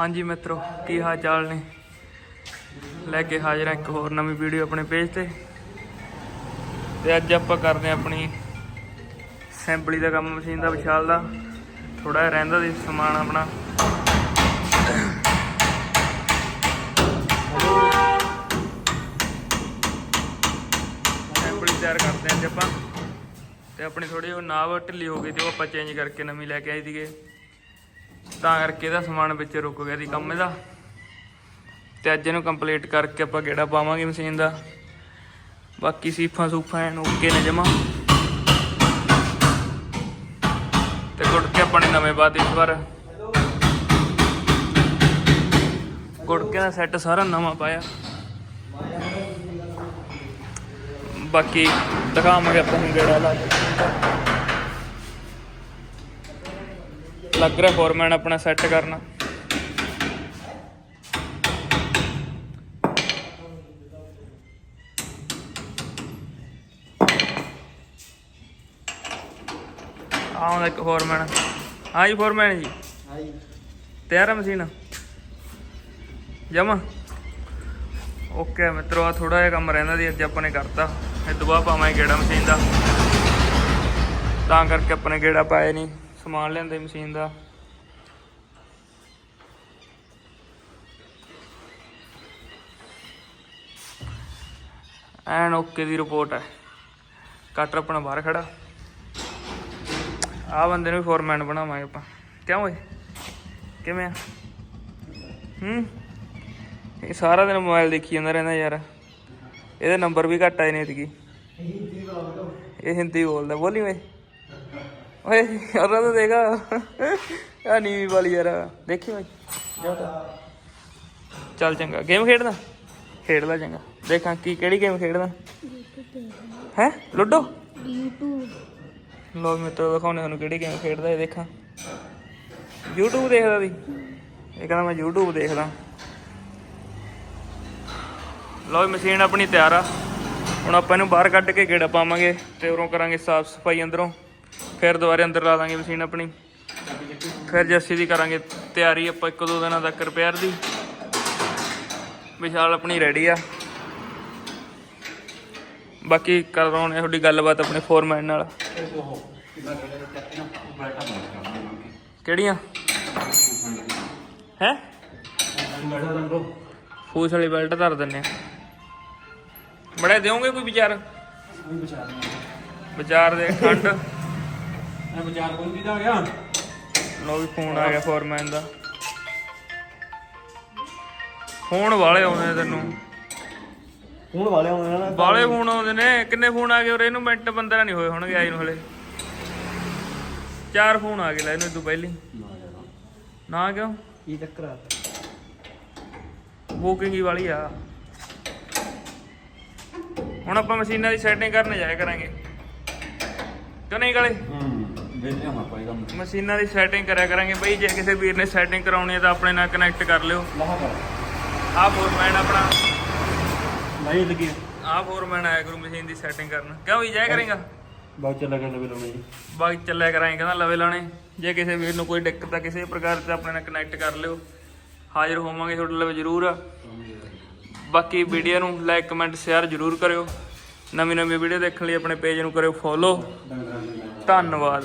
ਹਾਂਜੀ ਮਿੱਤਰੋ, ਕੀ ਹਾਲ ਚਾਲ ਨੇ? ਲੈ ਕੇ ਹਾਜ਼ਰ ਹਾਂ ਇੱਕ ਹੋਰ ਨਵੀਂ ਵੀਡੀਓ ਆਪਣੇ ਪੇਜ ਤੇ। ਤੇ ਅੱਜ ਆਪਾਂ ਕਰਦੇ ਹਾਂ ਆਪਣੀ ਸੈਂਪਲੀ ਦਾ ਕੰਮ ਮਸ਼ੀਨ ਦਾ, ਵਿਸ਼ਾਲ ਦਾ। ਥੋੜਾ ਜਿਹਾ ਰਹਿੰਦਾ ਸੀ, ਸਮਾਨ ਆਪਣਾ। ਸੈਂਪਲੀ ਤਿਆਰ ਕਰਦੇ ਹਾਂ ਅੱਜ ਆਪਾਂ। ਤੇ ਆਪਣੀ ਥੋੜੀ ਉਹ ਨਾਵ ਢਿੱਲੀ ਹੋ ਗਈ ਤੇ ਉਹ ਆਪਾਂ ਚੇਂਜ ਕਰਕੇ ਨਵੀਂ ਲੈ ਕੇ ਆਏ ਸੀਗੇ। ਤਾਂ ਕਰਕੇ ਇਹਦਾ ਸਮਾਨ ਵਿੱਚ ਰੁਕ ਗਿਆ ਸੀ ਕੰਮ ਇਹਦਾ। ਤੇ ਅੱਜ ਇਹਨੂੰ ਕੰਪਲੀਟ ਕਰਕੇ ਆਪਾਂ ਗੇੜਾ ਪਾਵਾਂਗੇ ਮਸ਼ੀਨ ਦਾ। ਬਾਕੀ ਸੀਫਾਂ ਸੂਫਾਂ ਐਨ ਓਕੇ ਨੇ ਜਮਾ। ਤੇ ਗੁੜ ਕੇ ਆਪਾਂ ਨੇ ਨਵੇਂ ਬਾਅਦ ਇਸ ਵਾਰ। ਗੁੜ ਕੇ ਦਾ ਸੈੱਟ ਸਾਰਾ ਨਵਾਂ ਪਾਇਆ। ਬਾਕੀ ਦਿਖਾਵਾਂਗੇ ਆਪਾਂ ਨੂੰ ਗੇੜਾ ਲਾ ਕੇ। ਲੱਗ ਰਿਹਾ ਫੋਰਮੈਨ ਆਪਣਾ ਸੈੱਟ ਕਰਨਾ। ਆਉਂਦਾ ਇੱਕ ਫੋਰਮੈਨ। ਹਾਂ ਜੀ ਫੋਰਮੈਨ ਜੀ। ਹਾਈ ਤਿਆਰ ਹੈ ਮਸ਼ੀਨ? ਜਮਾ? ਓਕੇ ਮਿੱਤਰੋ ਆ ਥੋੜਾ ਜਿਹਾ ਕੰਮ ਰਹਿੰਦਾ ਸੀ ਅੱਜ ਆਪਾਂ ਨੇ ਕਰਤਾ। ਇਹ ਦੁਬਾਰਾ ਪਾਵਾਂਗੇ ਗੇੜਾ ਮਸ਼ੀਨ ਦਾ। ਤਾਂ ਕਰਕੇ ਆਪਾਂ ਨੇ ਗੇੜਾ ਪਾਇਆ ਨਹੀਂ। ਸਮਾਨ ਲਿਆਂਦੇ ਮਸ਼ੀਨ ਦਾ। ਐਨ ਓਕੇ ਦੀ ਰਿਪੋਰਟ ਹੈ। ਕਟਰ ਆਪਣਾ ਬਾਹਰ ਖੜਾ। ਆ ਬੰਦੇ ਨੂੰ ਫੋਰਮੈਨ ਬਣਾਵਾਂਗੇ ਆਪਾਂ। ਕਿਉਂ ਓਏ? ਕਿਵੇਂ ਆ? ਹੂੰ? ਇਹ ਸਾਰਾ ਦਿਨ ਮੋਬਾਈਲ ਦੇਖੀ ਜਾਂਦਾ ਰਹਿੰਦਾ ਯਾਰ। ਇਹਦੇ ਨੰਬਰ ਵੀ ਘੱਟ ਆਏ ਨੇ ਇਤਕੀ। ਇਹ ਹਿੰਦੀ ਬੋਲਦਾ। ਬੋਲੀ ਓਏ। ਓਏ ਉਹਦਾ ਤਾਂ ਦੇਖਾ। ਆ ਨੀਵੀਂ ਵਾਲੀ ਯਾਰ। ਦੇਖੀ ਓਏ ਜਾ ਤਾਂ ਚੱਲ ਚੰਗਾ। ਗੇਮ ਖੇਡਦਾ? ਖੇਡ ਲੈ ਚੰਗਾ। ਦੇਖਾਂ ਕੀ, ਕਿਹੜੀ ਗੇਮ ਖੇਡਦਾ? ਹੈ? ਲੁੱਡੋ? YouTube ਲੋ ਮਿੱਤਰੋ ਦਿਖਾਉਣੇ ਤੁਹਾਨੂੰ ਕਿਹੜੀ ਗੇਮ ਖੇਡਦਾ, ਇਹ ਦੇਖਾਂ। YouTube ਦੇਖਦਾ ਸੀ। ਇਹ ਕਹਿੰਦਾ ਮੈਂ YouTube ਦੇਖਦਾ। ਲੋ ਮਸ਼ੀਨ ਆਪਣੀ ਤਿਆਰ ਆ। ਹੁਣ ਆਪਾਂ ਇਹਨੂੰ ਬਾਹਰ ਕੱਢ ਕੇ ਗੇੜਾ ਪਾਵਾਂਗੇ ਤੇ ਉਰੋਂ ਕਰਾਂਗੇ ਸਾਫ਼ ਸਫ਼ਾਈ ਅੰਦਰੋਂ। ਫਿਰ ਦੁਬਾਰੇ ਅੰਦਰ ਲਾ ਦਾਂਗੇ ਮਸ਼ੀਨ ਆਪਣੀ। ਫਿਰ ਜੱਸੀ ਦੀ ਕਰਾਂਗੇ ਤਿਆਰੀ ਆਪਾਂ ਇੱਕ ਦੋ ਦਿਨਾਂ ਤੱਕ ਰਿਪੇਅਰ ਦੀ। ਵਿਸ਼ਾਲ ਆਪਣੀ ਰੈਡੀ ਆ। ਬਾਕੀ ਕਰਾਉਣੇ ਤੁਹਾਡੀ ਗੱਲਬਾਤ ਆਪਣੇ ਫੋਰਮੈਨ ਨਾਲ। ਕਿਹੜੀਆਂ? ਹੈ? ਫੂਸ ਵਾਲੀ ਬੈਲਟ ਧਰ ਦਿੰਨੇ ਆ। ਬੜੇ ਦਿਓਗੇ ਕੋਈ ਵਿਚਾਰ? ਵਿਚਾਰ ਦੇ ਠੰਡ ਮੈਂ ਬਾਜ਼ਾਰ ਕੋਈ ਵੀ ਆ ਗਿਆ। ਲੋ ਵੀ ਫੋਨ ਆ ਗਿਆ ਫੋਰਮੈਨ ਦਾ। ਫੋਨ ਵਾਲੇ ਆਉਂਦੇ ਨੇ ਤੈਨੂੰ। ਹੁਣ ਵਾਲੇ ਆਉਂਦੇ ਨਾ ਵਾਲੇ ਫੋਨ ਆਉਂਦੇ ਨੇ। ਕਿੰਨੇ ਫੋਨ ਆ ਗਏ ਔਰ ਇਹਨੂੰ ਮਿੰਟ 15 ਨਹੀਂ ਹੋਏ ਹੋਣਗੇ ਆਈ ਨੂੰ ਹਲੇ। ਚਾਰ ਫੋਨ ਆ ਗਏ ਲੈ ਇਹਨੂੰ ਇਦੋਂ ਪਹਿਲੀ। ਨਾ ਕਿਉਂ? ਕੀ ਚੱਕਰ ਆ? ਬੁਕਿੰਗ ਹੀ ਵਾਲੀ ਆ। ਹੁਣ ਆਪਾਂ ਮਸ਼ੀਨਾਂ ਦੀ ਸੈਟਿੰਗ ਕਰਨ ਜਾਇਆ ਕਰਾਂਗੇ। ਕਿਉਂ ਨਹੀਂ ਗਲੇ? ਹੂੰ। ਮਸ਼ੀਨਾਂ ਦੀ ਸੈਟਿੰਗ ਕਰਿਆ ਕਰਾਂਗੇ ਬਈ ਜੇ ਕਿਸੇ ਵੀਰ ਨੇ ਸੈਟਿੰਗ ਕਰਾਉਣੀ ਹੈ ਤਾਂ ਆਪਣੇ ਨਾਲ ਕਨੈਕਟ ਕਰ ਲਿਓ। ਲਾਹ ਕਰ। ਆਹ ਫੋਰਮੈਨ ਆਪਣਾ। ਨਹੀਂ ਲੱਗੀ ਆਹ ਫੋਰਮੈਨ ਆਇਆ ਕਰੂ ਮਸ਼ੀਨ ਦੀ ਸੈਟਿੰਗ ਕਰਨ। ਕਿਉਂ ਵੀ ਜਾਇਆ ਕਰੇਗਾ? ਬਹੁਤ ਚੱਲ ਗਿਆ ਲਵੇ ਲਾਉਣੇ ਜੀ। ਬਾਈ ਚੱਲਿਆ ਕਰਾਂਗੇ ਕਹਿੰਦਾ ਲਵੇ ਲਾਣੇ ਜੇ ਕਿਸੇ ਵੀਰ ਨੂੰ ਕੋਈ ਦਿੱਕਤ ਆ ਕਿਸੇ ਪ੍ਰਕਾਰ ਤੇ ਆਪਣੇ ਨਾਲ ਕਨੈਕਟ ਕਰ ਲਿਓ। ਹਾਜ਼ਰ ਹੋਵਾਂਗੇ ਤੁਹਾਡੇ ਲਈ ਜ਼ਰੂਰ। ਬਾਕੀ ਵੀਡੀਓ ਨੂੰ ਲਾਈਕ ਕਮੈਂਟ ਸ਼ੇਅਰ ਜ਼ਰੂਰ ਕਰਿਓ। ਨਵੀਂ ਨਵੀਂ ਵੀਡੀਓ ਦੇਖਣ ਲਈ ਆਪਣੇ ਪੇਜ ਨੂੰ ਕਰਿਓ ਫੋਲੋ ਧੰਨਵਾਦ।